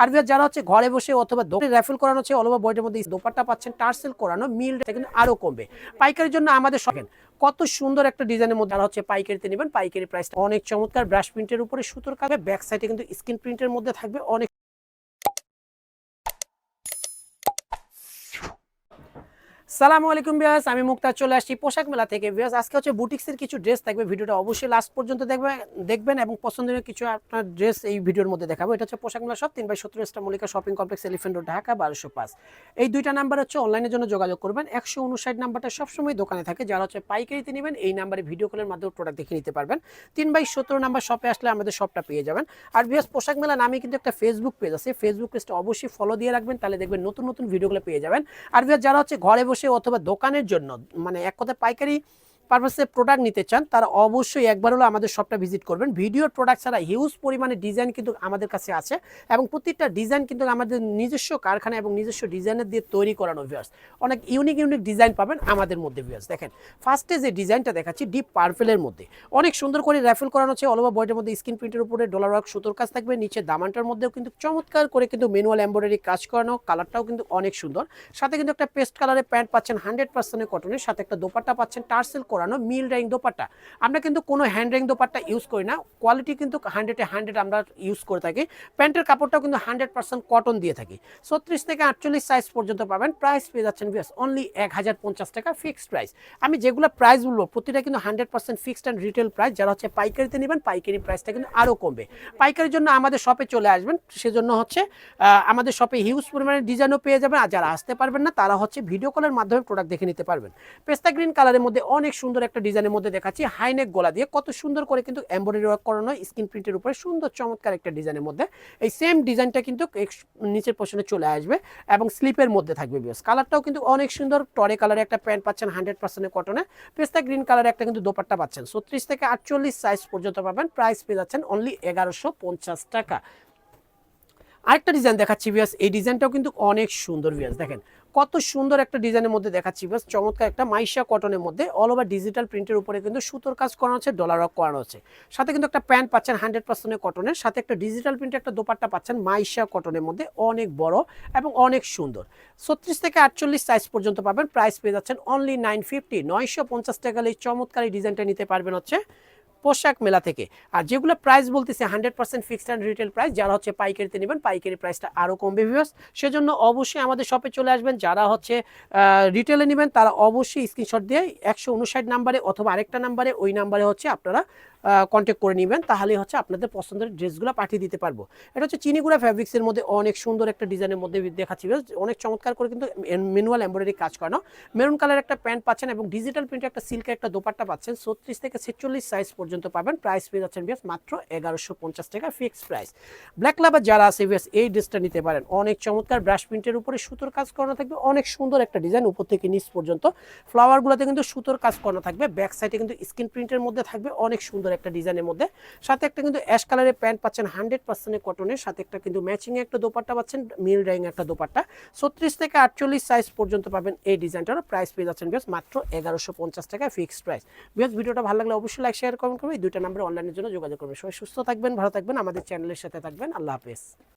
আর যারা হচ্ছে ঘরে বসে অথবা দোকানে র্যাফেল করানো হচ্ছে অলবা বইটার মধ্যে দোপাট্টা পাচ্ছেন, টার্সেল করানো মিলটা কিন্তু আরও কমবে। পাইকারির জন্য আমাদের সকেন কত সুন্দর একটা ডিজাইনের মধ্যে যারা হচ্ছে পাইকারিতে নেবেন, পাইকারি প্রাইসটা অনেক চমৎকার ব্রাশ প্রিন্টের উপরে সুতোর কাজে ব্যাক সাইডে কিন্তু স্ক্রিন প্রিন্টের মধ্যে থাকবে অনেক সালামু আলাইকুম বিয়াস আমি মুক্তা চলে আসছি পোশাক মেলা থেকে। বিয়াস আজকে হচ্ছে বুটিক্সের কিছু ড্রেস থাকবে, ভিডিওটা অবশ্যই লাস্ট পর্যন্ত দেখবেন দেখবেন এবং পছন্দের কিছু আপনার ড্রেস এই ভিডিওর মধ্যে দেখাবো। এটা হচ্ছে পোশাক মেলা সব তিন বাই সত্তর star Mallika shopping complex elephant road Dhaka বারোশো পাঁচ। এই দুইটা নাম্বার হচ্ছে অনলাইনের জন্য যোগাযোগ করবেন। একশো উনষাট নাম্বারটা সবসময় দোকানে থাকে। যারা হচ্ছে পাইকারিতে নেবেন, এই নাম্বারে ভিডিও কলের মাধ্যমে প্রোডাক্ট দেখে নিতে পারবেন। তিন বাই সত্তর নাম্বার শপে আসলে আমাদের শপটা পেয়ে যাবেন। আর বিয়াস পোশাক মেলা নামে কিন্তু একটা ফেসবুক পেজ আছে। ফেসবুক পেজটা অবশ্যই ফলো দিয়ে রাখবেন, তাহলে দেখবেন নতুন নতুন ভিডিওগুলো পেয়ে যাবেন। আর বিয়াস যারা হচ্ছে ঘরে বসে অথবা দোকানের জন্য মানে এক কথা পাইকারি পারপাসে প্রোডাক্ট নিতে চান, তারা অবশ্যই একবার হলো আমাদের শপটা ভিজিট করবেন। ভিডিওর প্রোডাক্ট ছাড়া হিউজ পরিমাণে ডিজাইন কিন্তু আমাদের কাছে আছে এবং প্রত্যেকটা ডিজাইন কিন্তু আমাদের নিজস্ব কারখানা এবং নিজস্ব ডিজাইনের দিয়ে তৈরি করানো ভিউয়ার্স অনেক ইউনিক ইউনিক ডিজাইন পাবেন আমাদের মধ্যে ভিউয়ার্স দেখেন ফার্স্টে যে ডিজাইনটা দেখাচ্ছি ডিপ পার্পেলের মধ্যে। অনেক সুন্দর করে র্যাফেল করানো হচ্ছে অলওভার বয়টের মধ্যে স্ক্রিন প্রিন্টের উপরে ডলার ওয়ার্ক সুতোর কাজ থাকবে, নিচে দামানটার মধ্যেও কিন্তু চমৎকার করে কিন্তু ম্যানুয়াল এমব্রয়ডারি কাজ করানো কালারটাও কিন্তু অনেক সুন্দর। সাথে কিন্তু একটা পেস্ট কালারের প্যান্ট পাচ্ছেন হান্ড্রেড পার্সেন্টের কটনের সাথে একটা দোপাট্টা পাচ্ছেন টার্সেল করানো মিল রাইং দোপাট্টা। আমরা কিন্তু কোনো হ্যান্ড রাইং দোপাট্টা ইউজ করি না। কোয়ালিটি কিন্তু হান্ড্রেডে হান্ড্রেড আমরা ইউজ করে থাকি। প্যান্টের কাপড়টাও কিন্তু হান্ড্রেড পার্সেন্ট কটন দিয়ে থাকি। ছত্রিশ থেকে আটচল্লিশ সাইজ পর্যন্ত পাবেন। প্রাইস পেয়ে যাচ্ছেন বিয়াস অনলি এক হাজার পঞ্চাশ টাকা ফিক্সড প্রাইস আমি যেগুলো প্রাইস বলব, প্রতিটা কিন্তু hundred percent fixed and retail price যারা হচ্ছে পাইকারিতে নেবেন, পাইকারি প্রাইসটা কিন্তু আরও কমবে। পাইকারির জন্য আমাদের শপে চলে আসবেন। সেজন্য হচ্ছে আমাদের শপে হিউজ পরিমাণে ডিজাইনও পেয়ে যাবেন। আর যারা আসতে পারবেন না, তারা হচ্ছে ভিডিও কলের মাধ্যমে প্রোডাক্ট দেখে নিতে পারবেন। পেস্তা গ্রিন কালারের মধ্যে অনেক সুন্দর একটা ডিজাইনের মধ্যে দেখাচ্ছি। হাইনেক গলা দিয়ে কত সুন্দর করে কিন্তু এমব্রয়ডারি ওয়ার্ক করানো স্ক্রিন প্রিন্টের উপরে। সুন্দর, চমৎকার একটা ডিজাইনের মধ্যে। এই সেম ডিজাইনটা কিন্তু নিচের পোর্শনে চলে আসবে এবং স্লিপের মধ্যে থাকবে বিয়স কালারটাও কিন্তু অনেক সুন্দর। টরে কালারের একটা প্যান্ট পাচ্ছেন হান্ড্রেড পার্সেন্টের কটনে পেস্তা গ্রিন কালারের একটা কিন্তু দোপাট্টা পাচ্ছেন। ছত্রিশ থেকে আটচল্লিশ সাইজ পর্যন্ত পাবেন। প্রাইস পেয়ে যাচ্ছেন অনলি এগারোশো টাকা। আরেকটা ডিজাইন দেখাচ্ছি বিয়াস এই ডিজাইনটাও কিন্তু অনেক সুন্দর বিয়াস দেখেন কত সুন্দর একটা ডিজাইনের মধ্যে দেখাচ্ছি। বিয়াস চমৎকার একটা মাইশা কটনের মধ্যে অল ওভার ডিজিটাল প্রিন্টের উপরে কিন্তু সুতোর কাজ করানো হচ্ছে ডলার ওয়ার্ক করানো হচ্ছে সাথে কিন্তু একটা প্যান্ট পাচ্ছেন হান্ড্রেড পার্সেন্টের কটনের সাথে একটা ডিজিটাল প্রিন্টের একটা দোপাট্টা পাচ্ছেন মাইশা কটনের মধ্যে, অনেক বড় এবং অনেক সুন্দর। ছত্রিশ থেকে আটচল্লিশ সাইজ পর্যন্ত পাবেন প্রাইস পেয়ে যাচ্ছেন অনলি নাইন ফিফটি নয়শো পঞ্চাশ টাকা এই চমৎকার এই ডিজাইনটা নিতে পারবেন হচ্ছে পোশাক মেলা থেকে। আর যেগুলো প্রাইস বলতেছে hundred percent fixed and retail price যারা হচ্ছে পাইকারিতে নেবেন, পাইকারি প্রাইসটা আরও কমবে ভিউস সেজন্য অবশ্যই আমাদের শপে চলে আসবেন। যারা হচ্ছে রিটেলে নেবেন, তারা অবশ্যই স্ক্রিনশট দিয়ে একশো উনষাট নাম্বারে অথবা আরেকটা নাম্বারে ওই নাম্বারে হচ্ছে আপনারা কন্ট্যাক্ট করে নেবেন, তাহলেই হচ্ছে আপনাদের পছন্দের ড্রেসগুলো পাঠিয়ে দিতে পারব। এটা হচ্ছে চিনিগুড়া ফ্যাব্রিক্সের মধ্যে অনেক সুন্দর একটা ডিজাইনের মধ্যে দেখাচ্ছি। অনেক চমৎকার করে কিন্তু ম্যানুয়াল এমব্রয়ডারি কাজ করানো। মেরুন কালার একটা প্যান্ট পাচ্ছেন এবং ডিজিটাল প্রিন্টের একটা সিল্কের একটা দোপাট্টা পাচ্ছেন। ছত্রিশ থেকে ছেচল্লিশ সাইজ পর্যন্ত পাবেন। প্রাইস পেয়ে যাচ্ছেন বিয়াস মাত্র এগারোশো পঞ্চাশ টাকা ফিক্সড প্রাইস ব্ল্যাক লাভার যারা আছে বিয়াস এই ড্রেসটা নিতে পারেন। অনেক চমৎকার ব্রাশ প্রিন্টের উপরে সুতোর কাজ করানো থাকবে। অনেক সুন্দর একটা ডিজাইন উপর থেকে নিচ পর্যন্ত। ফ্লাওয়ারগুলোতে কিন্তু সুতোর কাজ করানো থাকবে। ব্যাক সাইডে কিন্তু স্ক্রিন প্রিন্টের মধ্যে থাকবে। অনেক সুন্দর একটা ডিজাইনের মধ্যে। সাথে একটা কিন্তু অ্যাশ কালারের প্যান্ট পাচ্ছেন হান্ড্রেড পার্সেন্টের কটনের সাথে একটা কিন্তু ম্যাচিং একটা দোপাট্টা পাচ্ছেন মিল ড্রাইং একটা দোপাট্টা। ছত্রিশ থেকে আটচল্লিশ সাইজ পর্যন্ত পাবেন এই ডিজাইনটার প্রাইস পেয়ে যাচ্ছেন বেশ মাত্র এগারোশো পঞ্চাশ টাকা ফিক্সড প্রাইস বেশ ভিডিওটা ভালো লাগলে অবশ্যই লাইক শেয়ার কমেন্ট করবে এই দুইটা নাম্বারে অনলাইনের জন্য যোগাযোগ করবে সবাই সুস্থ থাকবেন, ভালো থাকবেন। আমাদের চ্যানেলের সাথে থাকবেন। আল্লাহ হাফেজ।